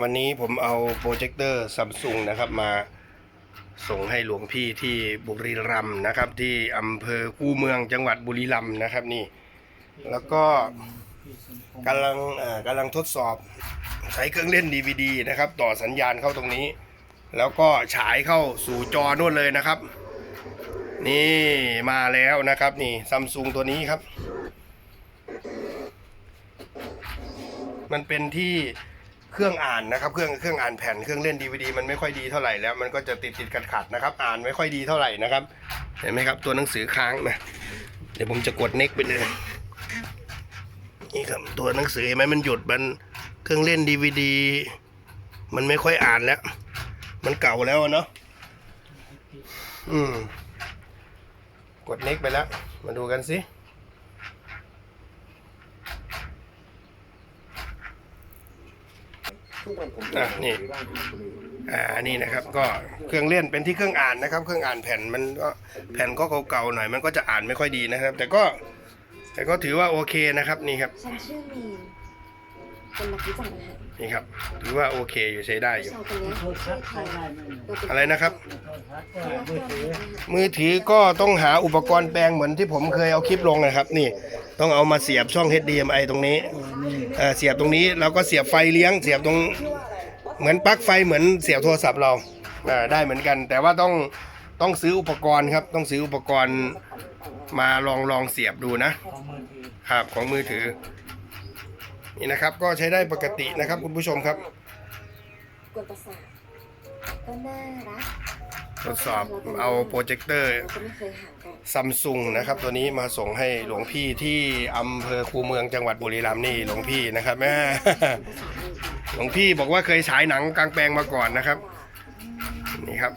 วันนี้ผมเอาโปรเจคเตอร์ซัมซุงนะครับมาส่งให้หลวงพี่ที่บุรีรัมย์นะครับ ที่อำเภอคูเมืองจังหวัดบุรีรัมย์นะครับนี่ แล้วก็กำลังกำลังทดสอบใช้เครื่องเล่น DVD นะครับ ต่อสัญญาณเข้าตรงนี้ แล้วก็ฉายเข้าสู่จอนู่นเลยนะครับ นี่มาแล้วนะครับนี่ซัมซุงตัวนี้ครับ มันเป็นที่ รื่องอ่านนะครับ เครื่องเครื่องอ่านแผ่นเครื่องเล่นดีวดีมันไม่ค่อยดีเท่าไหร่แล้วมันก็จะติดติดขัดขัดนะครับ อ่านไม่ค่อยดีเท่าไหร่นะครับ เห็นไหมครับตัวหนังสือค้างนะเดี๋ยวผมจะกดเน็กไปเลยนี่ครับตัวหนังสือเห็นไหมมันหยุดมันเครื่องเล่นดีวดีมันไม่ค่อยอ่านแล้ว มันเก่าแล้วเนาะอืมกดเน็กไปแล้ว มาดูกันสิ อะนี่อ่านี่นะครับก็เครื่องเล่นเป็นที่เครื่องอ่านนะครับ เครื่องอ่านแผ่นมันก็แผ่นก็เก่าๆหน่อยมันก็จะอ่านไม่ค่อยดีนะครับ แต่ก็แต่ก็ถือว่าโอเคนะครับนี่ครับฉันชื่อมีนเป็นนักวิจัยอาหารนี่ครับถือว่าโอเคอยู่ใช้ได้อยู่ ชายคนนี้ช้ได้ไหมเราเป็นอะไรนะครับ มือถือก็ต้องหาอุปกรณ์แปลงเหมือนที่ผมเคยเอาคลิปลงนะครับ นี่ต้องเอามาเสียบช่อง HDMI ตรงนี้น เอ่อเสียบตรงนี้แล้วก็เสียบไฟเลี้ยง เสียบตรงเหมือนปลั๊กไฟเหมือนเสียบโทรศัพท์เราอ่าได้เหมือนกัน แต่ว่าต้องต้องซื้ออุปกรณ์ครับ ต้องซื้ออุปกรณ์มาลองลองเสียบดูนะครับของมือถือนี่นะครับก็ใช้ได้ปกตินะครับคุณผู้ชมครับ กวนประสาทก็น่ารัก ทดสอบเอาโปรเจคเตอร์เราก็ไม่เคยห่างกันซัมซุงนะครับ ตัวนี้มาส่งให้หลวงพี่ที่อำเภอคูเมืองจังหวัดบุรีรัมย์นี่หลวงพี่นะครับแม่หลวงพี่บอกว่าเคยฉายหนังกลางแปลงมาก่อนนะครับ นี่ครับ